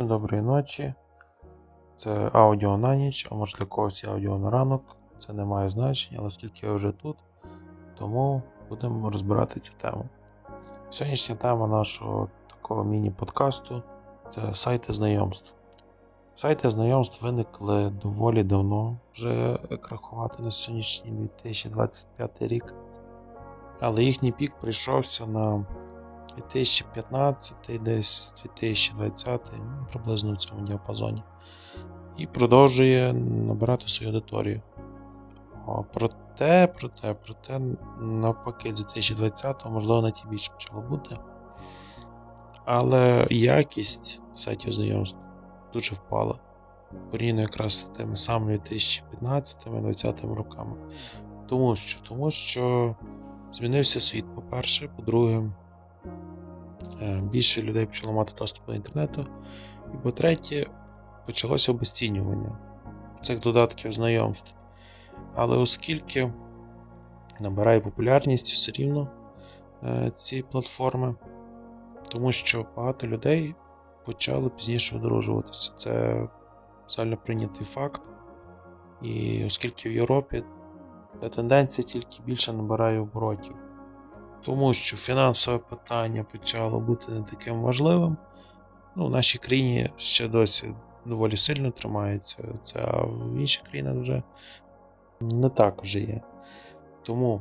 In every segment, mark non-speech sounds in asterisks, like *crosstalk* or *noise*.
Доброї ночі. Це аудіо на ніч, а може для когось аудіо на ранок. Це не має значення, але оскільки я вже тут, тому будемо розбирати цю тему. Сьогоднішня тема нашого такого міні-подкасту це сайти знайомств. Сайти знайомств виникли доволі давно, вже як рахувати на сьогоднішній 2025 рік. Але їхній пік прийшовся на 2015, десь 2020, ну, приблизно в цьому діапазоні. І продовжує набирати свою аудиторію. Проте, проте, проте, навпаки, з 2020 можливо на ті більше почало бути. Але якість сайтів знайомств дуже впала. Порівняно якраз з тими самими 2015-2020 роками. Тому що, Тому що змінився світ, по-перше, по-друге, більше людей почало мати доступ до інтернету. І по-третє, почалося обесцінювання цих додатків знайомств. Але оскільки набирає популярність все рівно е, ці платформи, тому що багато людей почали пізніше одружуватися. Це соціально прийнятий факт. І оскільки в Європі та тенденція тільки більше набирає оборотів. Тому що фінансове питання почало бути не таким важливим. Ну, в нашій країні ще досі доволі сильно тримається, це а в інших країнах вже не так вже є. Тому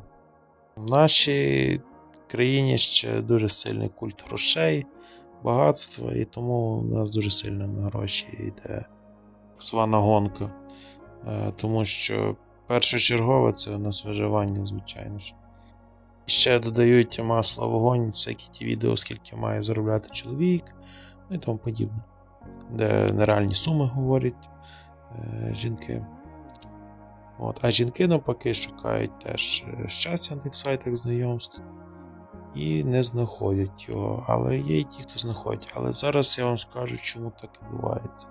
в нашій країні ще дуже сильний культ грошей, багатства, і тому у нас дуже сильно на гроші йде свана гонка. Е, Тому що першочергове це у нас виживання, звичайно ж. І ще додають масло вогонь, всякі ті відео, скільки має заробляти чоловік, ну і тому подібне. Де нереальні суми говорять е, жінки. От. А жінки навпаки шукають теж е, щастя на тих сайтах знайомств і не знаходять його. Але є і ті, хто знаходять. Але зараз я вам скажу, чому так відбувається.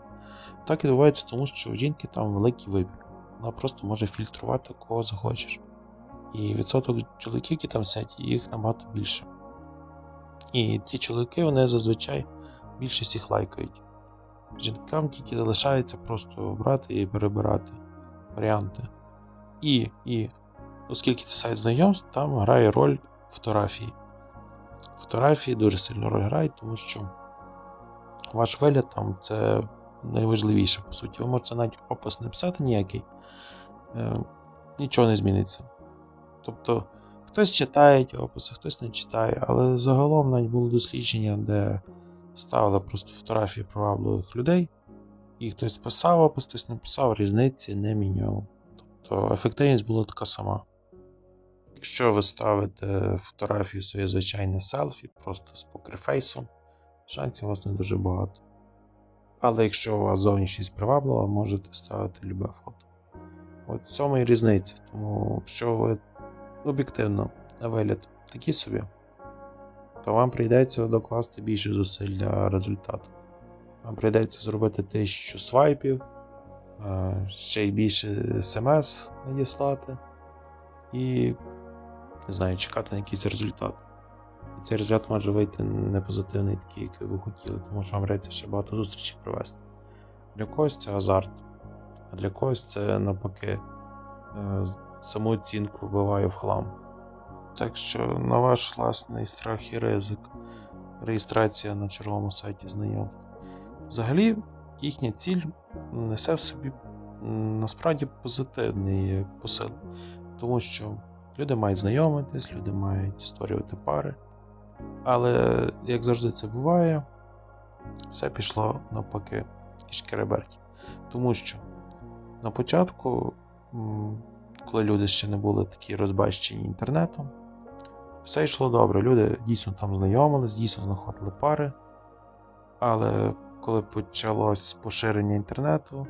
Так відбувається, тому що у жінки там великий вибір. Вона просто може фільтрувати кого захочеш. І відсоток чоловіків, які там сидять, їх набагато більше. І ті чоловіки, вони зазвичай більшість їх лайкають. Жінкам тільки залишається просто брати і перебирати варіанти. І, і оскільки це сайт знайомств, там грає роль фотографії. Фотографії дуже сильно роль грають, тому що ваш вигляд там це найважливіше, по суті. Ви можете навіть опис не писати ніякий, е, нічого не зміниться. Тобто, хтось читає ті описи, хтось не читає, але загалом навіть було дослідження, де ставили просто фотографії привабливих людей, і хтось писав опис, хтось не писав, різниці не міняв. Тобто ефективність була така сама. Якщо ви ставите фотографію своє звичайне селфі, просто з покерфейсом, шансів у вас не дуже багато. Але якщо у вас зовнішність приваблива, можете ставити любе фото. От в цьому і різниця. Тому якщо ви об'єктивно на вигляд такі собі, то вам прийдеться докласти більше зусиль для результату. Вам прийдеться зробити тисячу свайпів, е, ще й більше смс надіслати і не знаю, чекати на якийсь результат. І цей результат може вийти не позитивний, такий, як ви хотіли, тому що вам прийдеться ще багато зустрічей провести. Для когось це азарт, а для когось це навпаки е, саму оцінку вбиває в хлам. Так що на ваш власний страх і ризик, реєстрація на черговому сайті знайомств. Взагалі, їхня ціль несе в собі насправді позитивний посил, тому що люди мають знайомитись, люди мають створювати пари. Але, як завжди це буває, все пішло навпаки і шкереберті. Тому що на початку, коли люди ще не були такі розбащені інтернетом, все йшло добре. Люди дійсно там знайомились, дійсно знаходили пари. Але коли почалось поширення інтернету,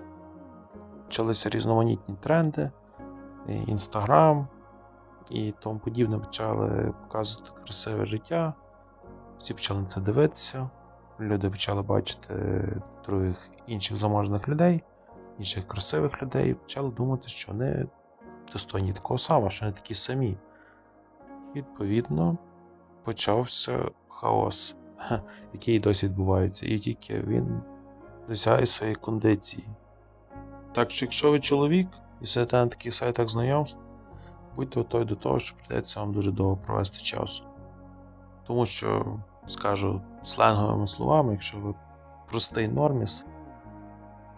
почалися різноманітні тренди, інстаграм і тому подібне почали показувати красиве життя. Всі почали на це дивитися. Люди почали бачити других інших заможних людей, інших красивих людей, і почали думати, що вони достойні такого самого, що вони такі самі. Відповідно, почався хаос, який досі відбувається. І тільки він досягає своєї кондиції. Так що, якщо ви чоловік і сидите на таких сайтах знайомств, будьте готові до того, що прийдеться вам дуже довго провести часу. Тому що, скажу сленговими словами, якщо ви простий норміс,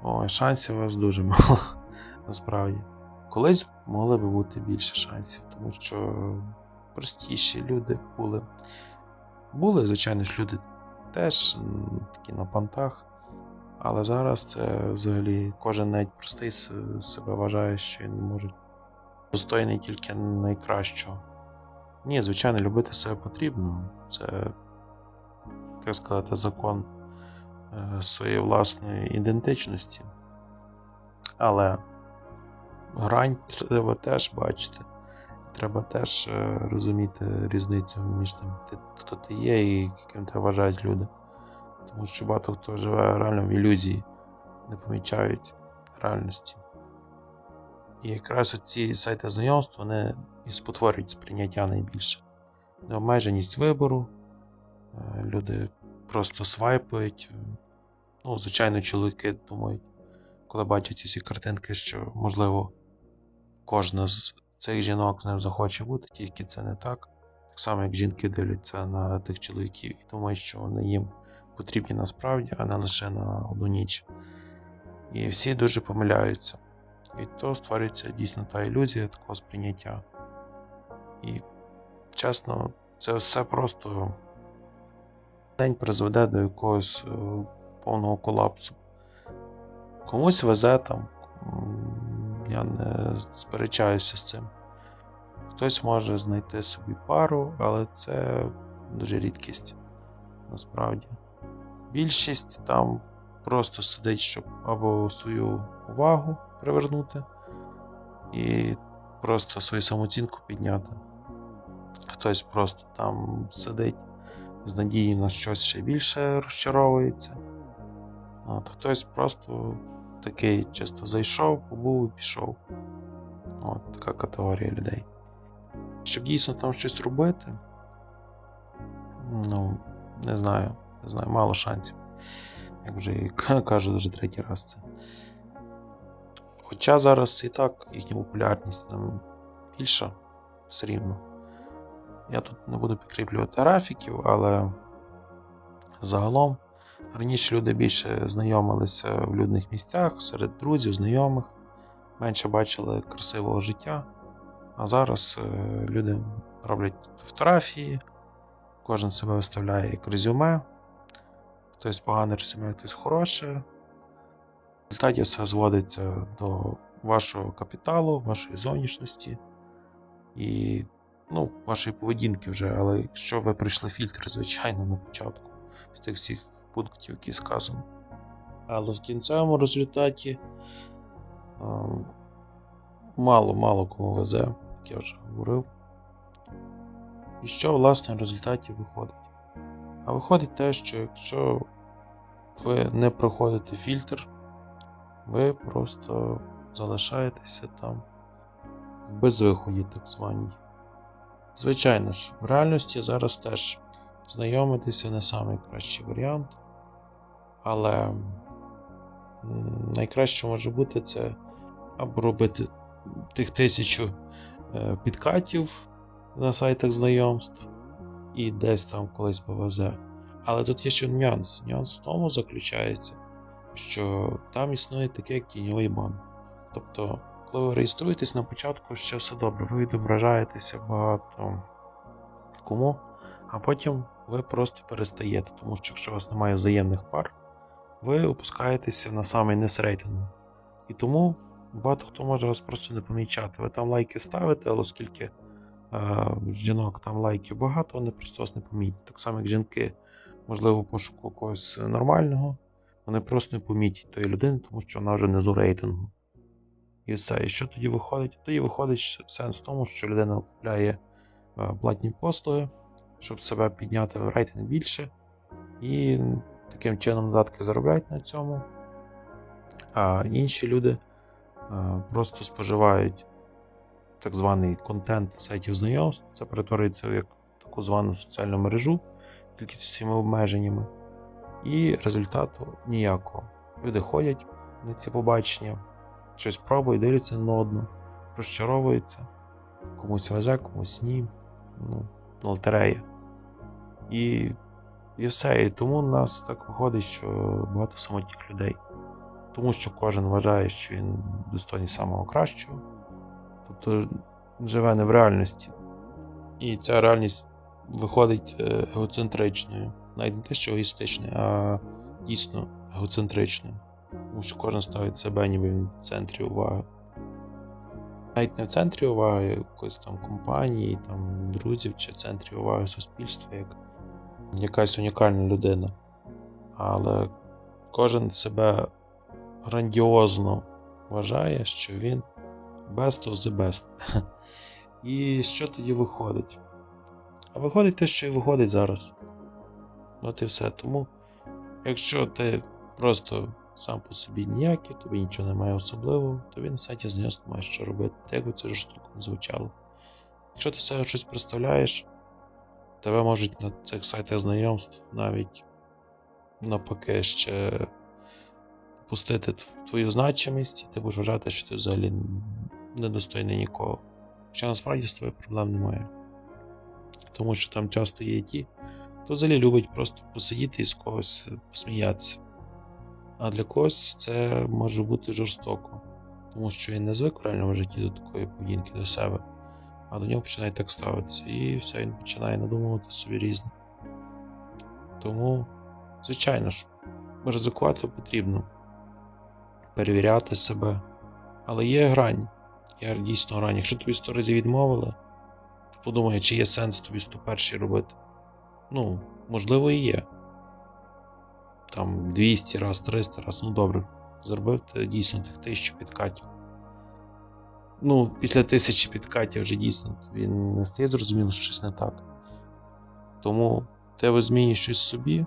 ой, шансів у вас дуже мало *laughs* насправді. Колись могли би бути більше шансів, тому що простіші люди були. Були, звичайно ж, люди теж такі на пантах. Але зараз це взагалі кожен навіть простий себе вважає, що він може достойний тільки найкращого. Ні, звичайно, любити себе потрібно. Це, так сказати, закон е, своєї власної ідентичності. Але грань *laughs* треба теж бачити. Треба теж е, розуміти різницю між тим, хто ти є і ким тебе вважають люди. Тому що багато хто живе реально в ілюзії, не помічають реальності. І якраз ці сайти знайомств вони і спотворюють сприйняття найбільше. Необмеженість вибору, е, люди просто свайпають. Ну, звичайно, чоловіки думають, коли бачать ці всі картинки, що можливо кожна з цих жінок з ним захоче бути, тільки це не так. Так само, як жінки дивляться на тих чоловіків і думають, що вони їм потрібні насправді, а не лише на одну ніч. І всі дуже помиляються. І то створюється дійсно та ілюзія такого сприйняття. І чесно, це все просто день призведе до якогось е, повного колапсу. Комусь везе там, я не сперечаюся з цим. Хтось може знайти собі пару, але це дуже рідкість насправді. Більшість там просто сидить, щоб або свою увагу привернути і просто свою самооцінку підняти. Хтось просто там сидить з надією на щось ще більше розчаровується. От, хтось просто такий чисто зайшов, побув і пішов. От така категорія людей. Щоб дійсно там щось робити, ну, не знаю, не знаю, мало шансів. Як вже кажу вже третій раз це. Хоча зараз і так їхня популярність там більша, все рівно. Я тут не буду підкріплювати графіків, але загалом раніше люди більше знайомилися в людних місцях серед друзів, знайомих, менше бачили красивого життя. А зараз е, люди роблять фотографії, кожен себе виставляє як резюме, хтось погане резюме, хтось хороше. В результаті все зводиться до вашого капіталу, вашої зовнішності і ну, вашої поведінки вже. Але якщо ви пройшли фільтр, звичайно, на початку з тих всіх пунктів, які сказано. Але в кінцевому результаті мало-мало кому везе, як я вже говорив. І що, власне, в результаті виходить? А виходить те, що якщо ви не проходите фільтр, ви просто залишаєтеся там в безвиході, так званій. Звичайно ж, в реальності зараз теж знайомитися не найкращий варіант, але найкраще може бути це або робити тих тисячу е, підкатів на сайтах знайомств і десь там колись повезе. Але тут є ще нюанс. Нюанс в тому заключається, що там існує таке як тіньовий бан. Тобто, коли ви реєструєтесь на початку, ще все добре, ви відображаєтеся багато кому, а потім ви просто перестаєте, тому що якщо у вас немає взаємних пар, ви опускаєтеся на самий низ рейтингу. І тому багато хто може вас просто не помічати. Ви там лайки ставите, але оскільки е, жінок там лайків багато, вони просто вас не помітять. Так само, як жінки, можливо, пошуку когось нормального, вони просто не помітять тої людини, тому що вона вже внизу рейтингу. І все. І що тоді виходить? Тоді виходить сенс в тому, що людина купляє е, платні послуги, щоб себе підняти в рейтинг більше, і таким чином додатки заробляють на цьому. А інші люди е, просто споживають так званий контент сайтів знайомств. Це перетворюється як таку звану соціальну мережу, тільки з всіма обмеженнями, і результату ніякого. Люди ходять на ці побачення, щось пробують, дивляться на одну, розчаровуються. Комусь везе, комусь ні. Ну, лотерея. І, і все. І тому у нас так виходить, що багато самотніх людей. Тому що кожен вважає, що він достойний самого кращого. Тобто живе не в реальності. І ця реальність виходить е, егоцентричною. Навіть не те, що егоїстичною, а дійсно егоцентричною. Тому що кожен ставить себе ніби в центрі уваги. Навіть не в центрі уваги якоїсь там компанії, там, друзів чи в центрі уваги суспільства, як якась унікальна людина. Але кожен себе грандіозно вважає, що він best of the best. *laughs* І що тоді виходить? А виходить те, що і виходить зараз. От і все. Тому, якщо ти просто сам по собі ніякий, тобі нічого немає особливого, то він на сайті знайомств має що робити, як би це жорстоко не звучало. Якщо ти себе щось представляєш, тебе можуть на цих сайтах знайомств навіть навпаки ще пустити в твою значимість, і ти будеш вважати, що ти взагалі недостойний нікого. Хоча насправді з тобою проблем немає. Тому що там часто є ті, хто взагалі любить просто посидіти і з когось посміятися. А для когось це може бути жорстоко, тому що він не звик в реальному житті до такої поведінки до себе, а до нього починає так ставитися, і все він починає надумувати собі різне. Тому, звичайно ж, ризикувати потрібно, перевіряти себе. Але є грань. Є дійсно грань. Якщо тобі 100 разів відмовили, то подумай, чи є сенс тобі 101 робити. Ну, можливо, і є. Там 200 раз, 300 раз, ну добре. Зробив ти дійсно тих тисячу підкатів. Ну, після тисячі підкатів вже дійсно тобі не стає зрозуміло, що щось не так. Тому ти змінюєш щось собі,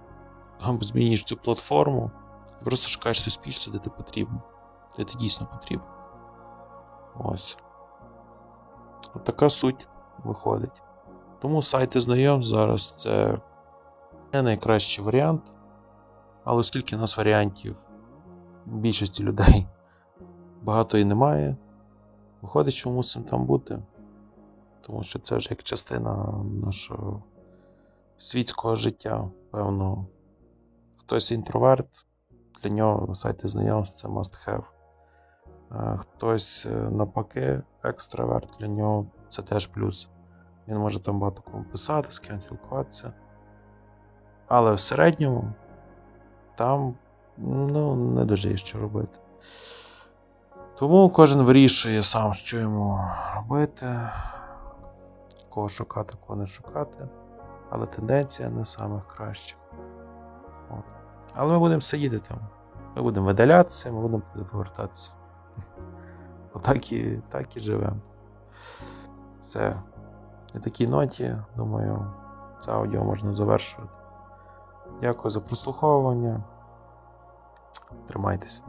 або змінюєш цю платформу і просто шукаєш суспільство, де ти потрібен, де ти дійсно потрібен. Ось. От така суть виходить. Тому сайти знайомств зараз це не найкращий варіант. Але оскільки у нас варіантів більшості людей багато і немає, виходить, що мусимо там бути. Тому що це вже як частина нашого світського життя. Певно, хтось інтроверт, для нього сайти знайомств це must have. Е, Хтось е, навпаки, екстраверт, для нього це теж плюс. Він може там багато кому писати, з ким спілкуватися. Але в середньому там ну, не дуже є що робити. Тому кожен вирішує сам, що йому робити, кого шукати, кого не шукати. Але тенденція не самих кращих. От. Але ми будемо сидіти там. Ми будемо видалятися, ми будемо повертатися. *laughs* Отак і, так і живемо. Все. На такій ноті, думаю, це аудіо можна завершувати. Дякую за прослуховування. Тримайтеся.